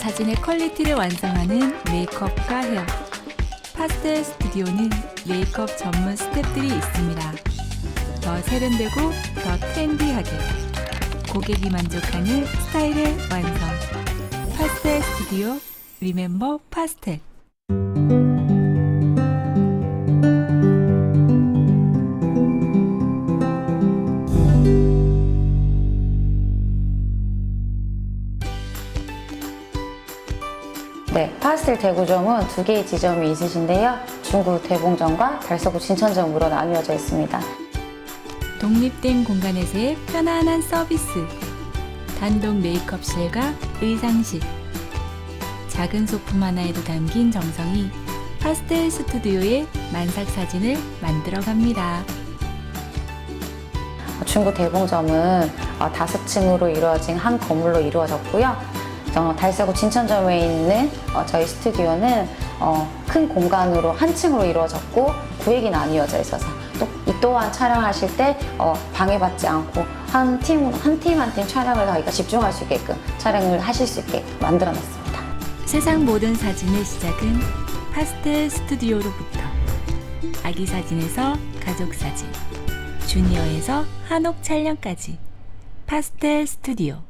사진의 퀄리티를 완성하는 메이크업과 헤어. 파스텔 스튜디오는 메이크업 전문 스탭들이 있습니다. 더 세련되고 더 트렌디하게 고객이 만족하는 스타일의 완성. 파스텔 스튜디오 리멤버 파스텔. 네, 파스텔 대구점은 두 개의 지점이 있으신데요. 중구 대봉점과 달서구 진천점으로 나뉘어져 있습니다. 독립된 공간에서의 편안한 서비스. 단독 메이크업실과 의상실. 작은 소품 하나에도 담긴 정성이 파스텔 스튜디오의 만삭 사진을 만들어 갑니다. 중구 대봉점은 어, 다섯 층으로 이루어진 한 건물로 이루어졌고요. 어, 달서구 진천점에 있는 어, 저희 스튜디오는 어, 큰 공간으로 한 층으로 이루어졌고 구획이 나뉘어져 있어서 또 이 또한 촬영하실 때 어, 방해받지 않고 한 팀 한 팀 한 팀 촬영을 저희가 집중할 수 있게끔 촬영을 하실 수 있게 만들어놨습니다. 세상 모든 사진의 시작은 파스텔 스튜디오로부터. 아기 사진에서 가족 사진, 주니어에서 한옥 촬영까지. 파스텔 스튜디오